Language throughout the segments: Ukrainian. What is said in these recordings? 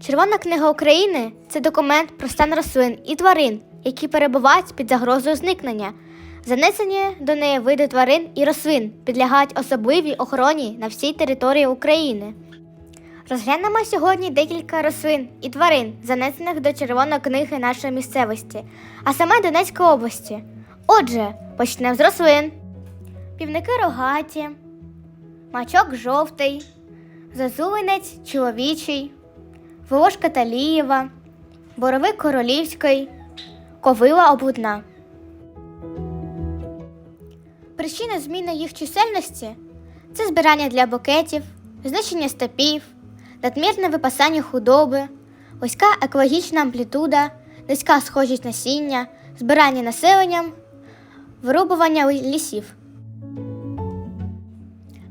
Червона книга України це документ про стан рослин і тварин, які перебувають під загрозою зникнення. Занесені до неї види тварин і рослин підлягають особливій охороні на всій території України. Розглянемо сьогодні декілька рослин і тварин, занесених до Червоної книги нашої місцевості, а саме Донецької області. Отже, почнемо з рослин. Півники рогаті, мачок жовтий, зазуленець чоловічий, волошка талієва, боровик королівський, ковила облудна. Причина зміни їх чисельності це збирання для букетів, знищення степів, надмірне випасання худоби, вузька екологічна амплітуда, низька схожість насіння, збирання населенням, вирубування лісів.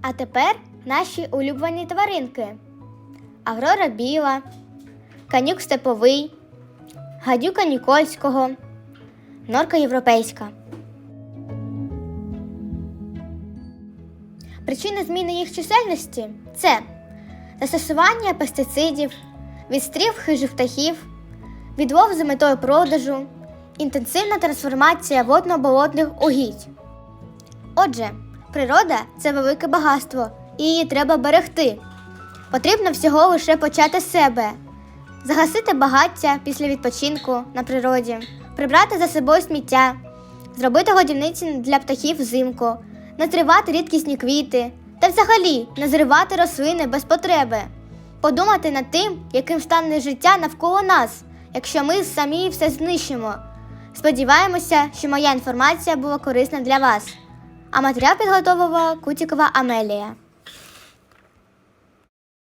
А тепер наші улюблені тваринки: Аврора біла, канюк степовий, гадюка Нікольського, норка європейська. Причини зміни їх чисельності це застосування пестицидів, відстріл хижих птахів, відлов за метою продажу, інтенсивна трансформація водно-болотних угідь. Отже, природа це велике багатство, і її треба берегти. Потрібно всього лише почати з себе, загасити багаття після відпочинку на природі, прибрати за собою сміття, зробити годівниці для птахів взимку, не зривати рідкісні квіти та взагалі не зривати рослини без потреби, подумати над тим, яким стане життя навколо нас, якщо ми самі все знищимо. Сподіваємося, що моя інформація була корисна для вас. А матеріал підготовила Кутікова Амелія.